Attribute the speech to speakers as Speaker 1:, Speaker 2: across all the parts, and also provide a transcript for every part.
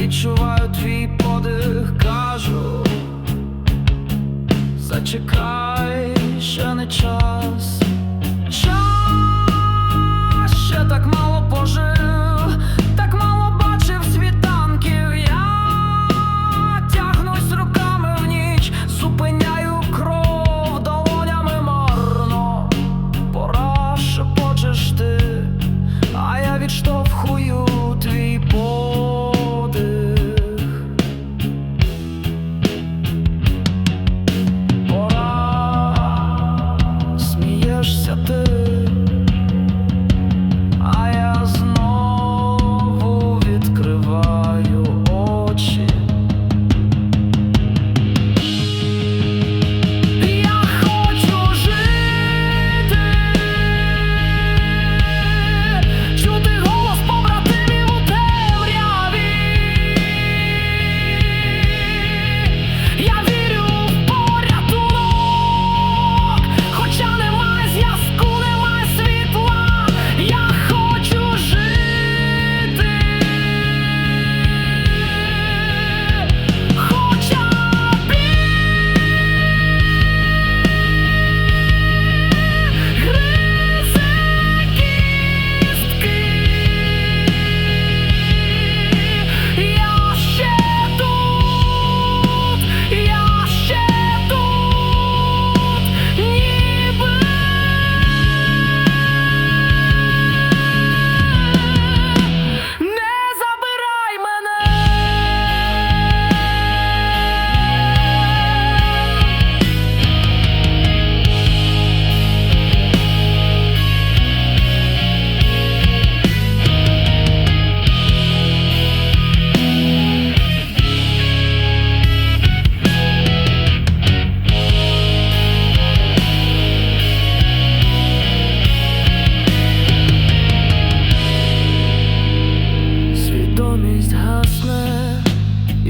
Speaker 1: відчуваю твій подих, кажу, зачекай ще не час. час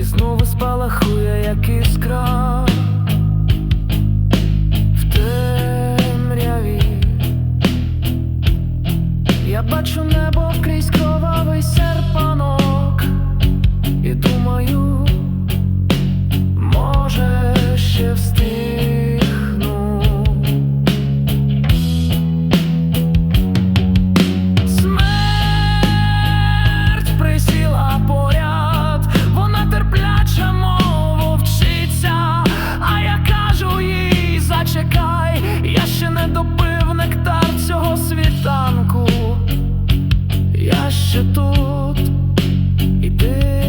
Speaker 1: знову спалахує, як іскра. допив нектар цього світанку, я ще тут. І ти